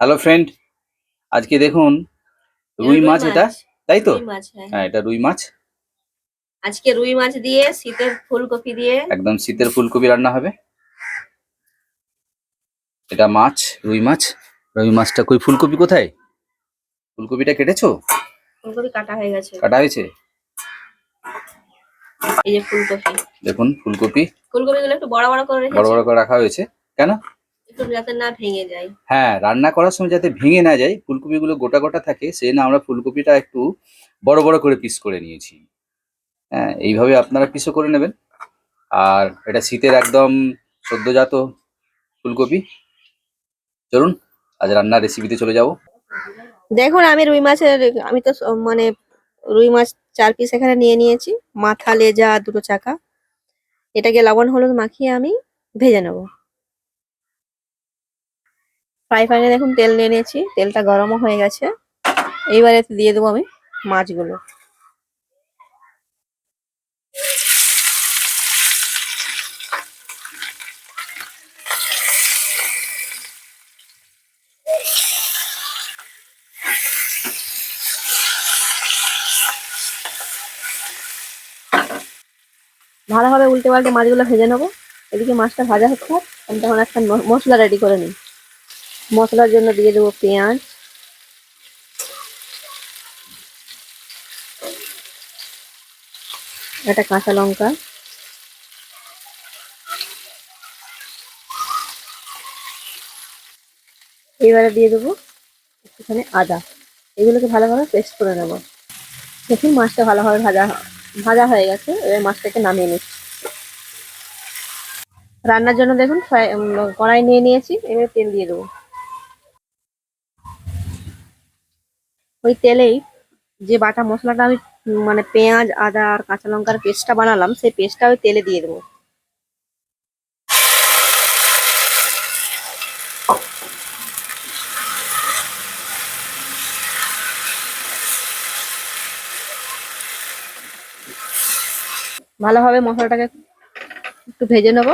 Hello friend আজকে দেখুন রুই মাছ। এটা তাই তো? হ্যাঁ। হ্যাঁ এটা রুই মাছ। আজকে রুই মাছ দিয়ে শীতের ফুলকপি দিয়ে। একদম শীতের ফুলকপি রান্না হবে। এটা মাছ রুই মাছ। রুই মাছটা কই ফুলকপি কোথায়? ফুলকপিটা কেটেছো? ফুলকপি কাটা হয়ে গেছে। কাটা হয়েছে? এই যে ফুলকপি। দেখুন ফুলকপি। ফুলকপি গুলো একটু বড় বড় করে বড় রেখেছি। বড় করে রাখা হয়েছে। কেন? যাতে না ভেঙে যায়। হ্যাঁ রান্না করার সময় যাতে ভেঙে না যায় ফুলকপিগুলো গোটা গোটা থাকে সেই না আমরা ফুলকপিটা একটু বড় বড় করে পিস করে নিয়েছি। হ্যাঁ এইভাবে আপনারা পিসও করে নেবেন। আর এটা শীতের একদম সদ্যজাত ফুলকপি। চলুন আজ রান্নার রেসিপিতে চলে যাব। দেখুন আমি রুই মাছের আমি তো মানে রুই মাছ চার পিস এখানে নিয়ে নিয়েছি। মাথা লেজা দুটো চাকা। এটাকে লবণ হলুদ মাখিয়ে আমি ভেজে নেব। ফ্রাই প্যানে দেখুন তেল নিয়ে নিয়েছি, তেলটা গরমও হয়ে গেছে। এইবারে দিয়ে দেবো আমি মাছগুলো। ভালোভাবে উল্টে পাল্টে মাছগুলো ভেজে নেব। এদিকে মাছটা ভাজা হচ্ছে, আমি তখন একটা মশলা রেডি করে নিই। মশলার জন্য দিয়ে দেবো পেঁয়াজ। একটা কাঁচা লঙ্কা। এবারে দিয়ে দেবো একটুখানি আদা। এগুলোকে ভালোভাবে পেস্ট করে নেব। দেখুন মাছটা ভালোভাবে ভাজা ভাজা হয়ে গেছে। এবার মাছটাকে নামিয়ে নিচ্ছি। রান্নার জন্য দেখুন কড়াই নিয়ে নিয়েছি। এবার তেল দিয়ে দেবো। ওই তেলেই যে বাটা মশলাটা আমি মানে পেঁয়াজ, আদা আর কাঁচা লঙ্কার পেস্টটা বানালাম, সেই পেস্টটা ওই তেলে দিয়ে দেবো। ভালোভাবে মশলাটাকে একটু ভেজে নেব,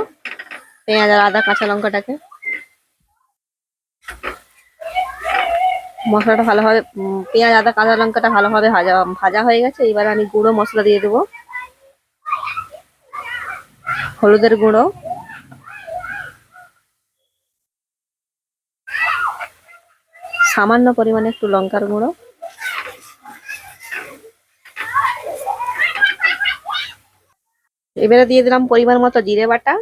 পেঁয়াজ আর আদা, কাঁচা লঙ্কাটাকে। মশলাটা ভালোভাবে পেঁয়াজ, আদা, কাঁচা লঙ্কাটা ভালোভাবে ভাজা ভাজা হয়ে গেছে, এবার আমি গুঁড়ো মশলা দিয়ে দেবো। হলুদের গুঁড়ো। সামান্য পরিমাণে একটু লঙ্কার গুঁড়ো। এবারে দিয়ে দিলাম পরিমাণ মতো জিরে বাটা।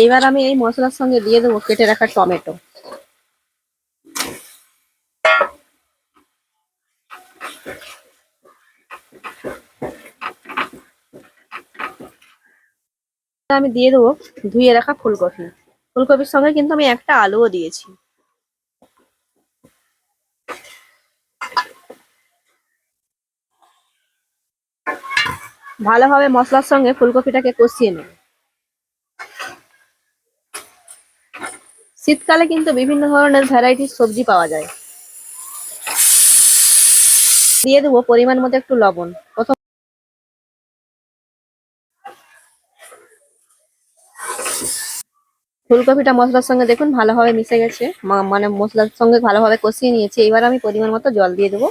এইবার আমি এই মশলার সঙ্গে দিয়ে দেবো কেটে রাখা টমেটো। আমি দিয়ে দেবো ধুয়ে রাখা ফুলকপি। ফুলকপির সঙ্গে কিন্তু আমি একটা আলুও দিয়েছি। ভালোভাবে মশলার সঙ্গে ফুলকপিটাকে কষিয়ে নেব। শীতকালে কিন্তু বিভিন্ন ধরনের ভ্যারাইটির সবজি পাওয়া যায়। দিয়ে দেবো পরিমাণ মতো একটু লবণ। প্রথম ফুলকপিটা মশলার সঙ্গে দেখুন ভালোভাবে মিশে গেছে। মানে মশলার সঙ্গে ভালোভাবে কষিয়ে নিয়েছি। এবার আমি পরিমাণ মতো জল দিয়ে দেবো।